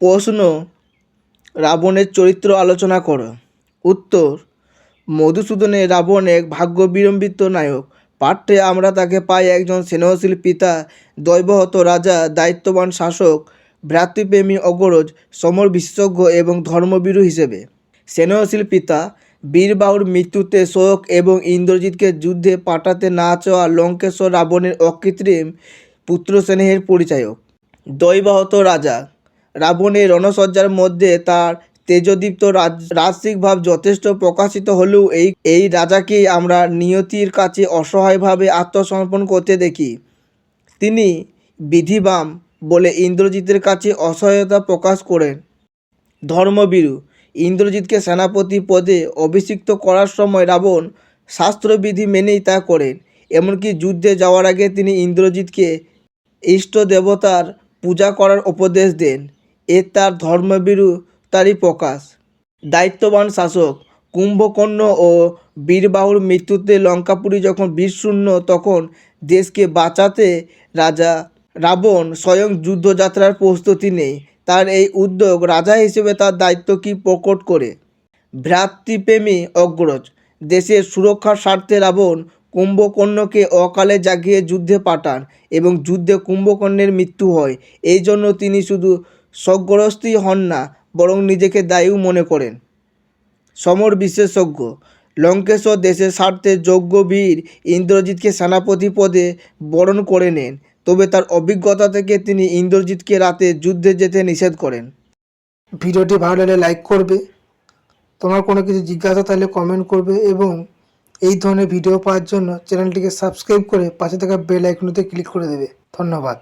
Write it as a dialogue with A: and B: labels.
A: প্রশ্ন, রাবণের চরিত্র আলোচনা করো। উত্তর, মধুসূদনের রাবণ এক ভাগ্য বিড়ম্বিত নায়ক। পাঠ্যে আমরা তাকে পাই একজন স্নেহশীল পিতা, দৈবহত রাজা, দায়িত্ববান শাসক, ভ্রাতৃপ্রেমী অগ্রজ, সমর বিশেষজ্ঞ এবং ধর্মবীরু হিসেবে। স্নেহশীল পিতা, বীরবাহুর মৃত্যুতে শোক এবং ইন্দ্রজিৎকে যুদ্ধে পাঠাতে না চাওয়া লঙ্কেশ্বর রাবণের অকৃত্রিম পুত্র স্নেহের পরিচায়ক। দৈবাহত রাজা রাবণের রণসজ্জার মধ্যে তার তেজদীপ্ত রাজ, রাজসিক ভাব যথেষ্ট প্রকাশিত হলেও এই এই রাজাকেই আমরা নিয়তির কাছে অসহায়ভাবে আত্মসমর্পণ করতে দেখি। তিনি বিধিবাম বলে ইন্দ্রজিতের কাছে অসহায়তা প্রকাশ করেন। ধর্মবীরু ইন্দ্রজিৎকে সেনাপতি পদে অভিষিক্ত করার সময় রাবণ শাস্ত্রবিধি মেনেই তা করেন, এমনকি যুদ্ধে যাওয়ার আগে তিনি ইন্দ্রজিৎকে ইষ্ট দেবতার পূজা করার উপদেশ দেন। এ তার ধর্মবীরু তারই প্রকাশ। দায়িত্ববান শাসক কুম্ভকর্ণ ও বীরবাহুর মৃত্যুতে লঙ্কাপুরী যখন বীরশূন্য, তখন দেশকে বাঁচাতে রাজা রাবণ স্বয়ং যুদ্ধযাত্রার প্রস্তুতি নেই তার এই উদ্যোগ রাজা হিসেবে তার দায়িত্ব কি প্রকট করে? ভ্রাতৃপ্রেমী অগ্রজ, দেশের সুরক্ষার স্বার্থে রাবণ কুম্ভকর্ণকে অকালে জাগিয়ে যুদ্ধে পাঠান এবং যুদ্ধে কুম্ভকর্ণের মৃত্যু হয়। এই জন্য তিনি শুধু স্বগ্রস্তই হন না, বরং নিজেকে দায়ীও মনে করেন। সমর বিশেষজ্ঞ লঙ্কেশ্বর দেশের স্বার্থে যোগ্য বীর ইন্দ্রজিৎকে সেনাপতি পদে বরণ করে নেন, তবে তার অভিজ্ঞতা থেকে তিনি ইন্দ্রজিৎকে রাতে যুদ্ধে যেতে নিষেধ করেন।
B: ভিডিওটি ভালো লাগলে লাইক করবে। তোমার কোনো কিছু জিজ্ঞাসা থাকলে কমেন্ট করবে এবং এই ধরনের ভিডিও পাওয়ার জন্য চ্যানেলটিকে সাবস্ক্রাইব করে পাশে থাকা বেল আইকনটিতে ক্লিক করে দেবে। ধন্যবাদ।